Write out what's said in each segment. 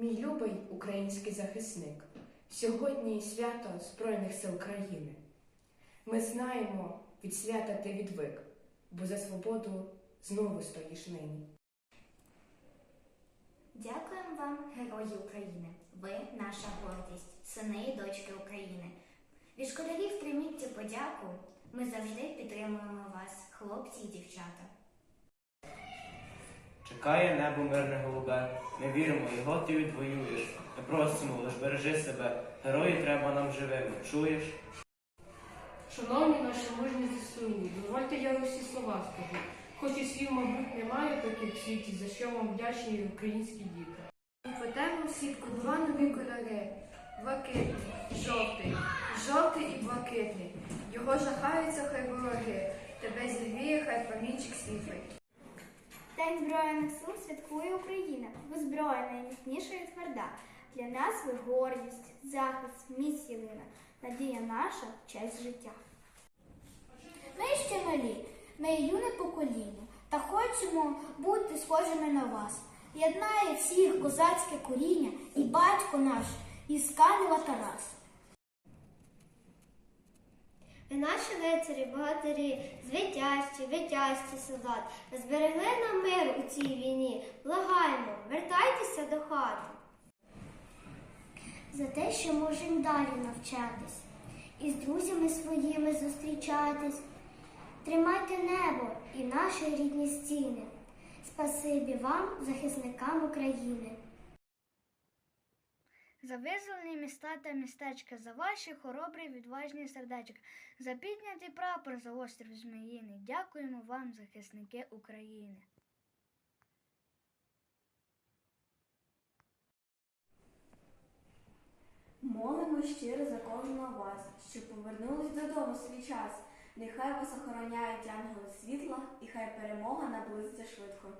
Мій любий український захисник, сьогодні свято Збройних сил країни. Ми знаємо, від свята ти відвик, бо за свободу знову стоїш нині. Дякуємо вам, герої України. Ви наша гордість, сини і дочки України. Від школярів прийміть цю подяку. Ми завжди підтримуємо вас, хлопці і дівчата. Чекає небо мирне голубе. Ми віримо, його ти відвоюєш. Ми просимо, лиш бережи себе. Герої треба нам живими. Чуєш? Шановні наші мужні зсуні, дозвольте я усі слова скажу. Хоч і слів, мабуть, немає таких в світі, за що вам вдячні українські діти. Плетемо в сітку два нові кольори. Блакитний, жовтий, жовтий і блакитний. Його жахаються хай вороги. Тебе зівіє, хай промінчик світлий. День Збройних сил святкує Україна. Ви зброя найміцніша і тверда. Для нас ви гордість, захист, міць єдина, надія наша, честь життя. Ми ще малі, ми юне покоління, та хочемо бути схожими на вас. Єднає всіх козацьке коріння і батько наш, Ісканова Тарас. Ви наші лицарі, богатирі, звитящі, витяжці солдат, зберегли нам мир у цій війні. Благаємо, вертайтеся до хати. За те, що можемо далі навчатись, і з друзями своїми зустрічатись. Тримайте небо і наші рідні стіни. Спасибі вам, захисникам України. За визволені міста та містечка, за ваші хоробрі відважні сердечка, за піднятий прапор за острів Зміїний. Дякуємо вам, захисники України. Молимо щиро за кожного вас, щоб повернулись додому свій час. Нехай вас охороняють ангели світла, і хай перемога наблизиться швидко.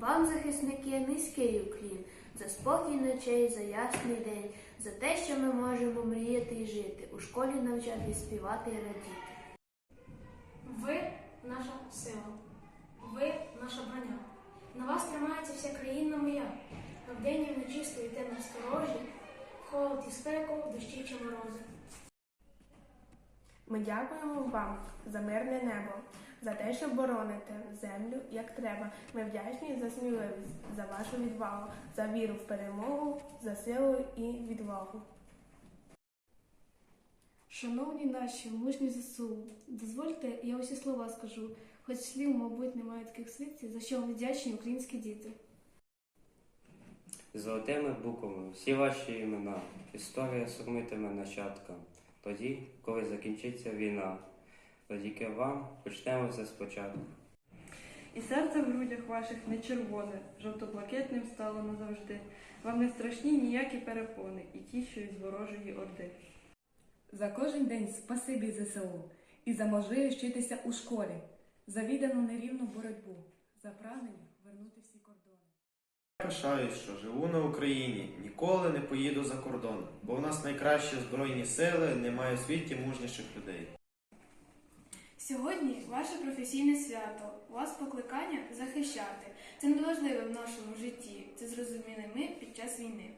Вам, захисники, низький уклін, за спокій ночей, за ясний день, за те, що ми можемо мріяти і жити, у школі навчати, співати і радіти. Ви наша сила, ви наша броня. На вас тримається вся країна моя. А вдень і вночі стоїте на сторожі, холод і спеку, дощі чи морози. Ми дякуємо вам за мирне небо, за те, що бороните землю як треба. Ми вдячні за сміливість, за вашу відвагу, за віру в перемогу, за силу і відвагу. Шановні наші мужні ЗСУ, дозвольте, я усі слова скажу, хоч слів, мабуть, немає таких світів, за що вам вдячні українські діти. Золотими буквами всі ваші імена. Історія сурмитиме нащадкам. Тоді, коли закінчиться війна, завдяки вам почнемо все спочатку. І серце в грудях ваших не червоне, жовто-блакитним стало назавжди. Вам не страшні ніякі перепони і ті, що із ворожої орди. За кожен день спасибі ЗСУ і за можливість вчитися у школі, за віддану нерівну боротьбу, за прагнення вернути всі кордони. Я Пишаюсь, що живу на Україні, ніколи не поїду за кордон, бо в нас найкращі збройні сили, немає у світі мужніших людей. Сьогодні ваше професійне свято, у вас покликання захищати. Це надважливе в нашому житті. Це зрозуміли ми під час війни.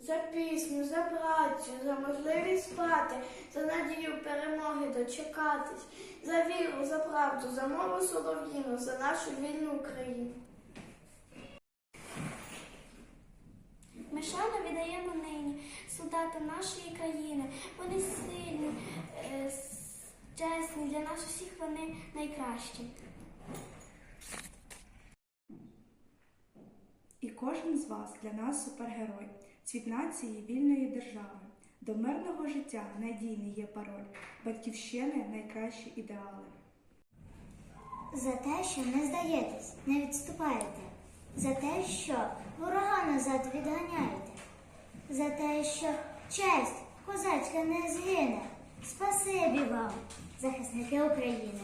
За пісню, за працю, за можливість спати, за надію перемоги дочекатись, за віру, за правду, за мову солов'їну, за нашу вільну Україну. Ми шану віддаємо нині солдатам нашої країни. Вони сильні, е, чесні, для нас усіх вони найкращі. І кожен з вас для нас супергерой, цвіт нації вільної держави. До мирного життя надійний є пароль, батьківщини найкращі ідеали. За те, що не здаєтесь, не відступаєте, за те, що ворога назад відганяєте, за те, що честь козацька не згине. Спасибі вам, захисники України.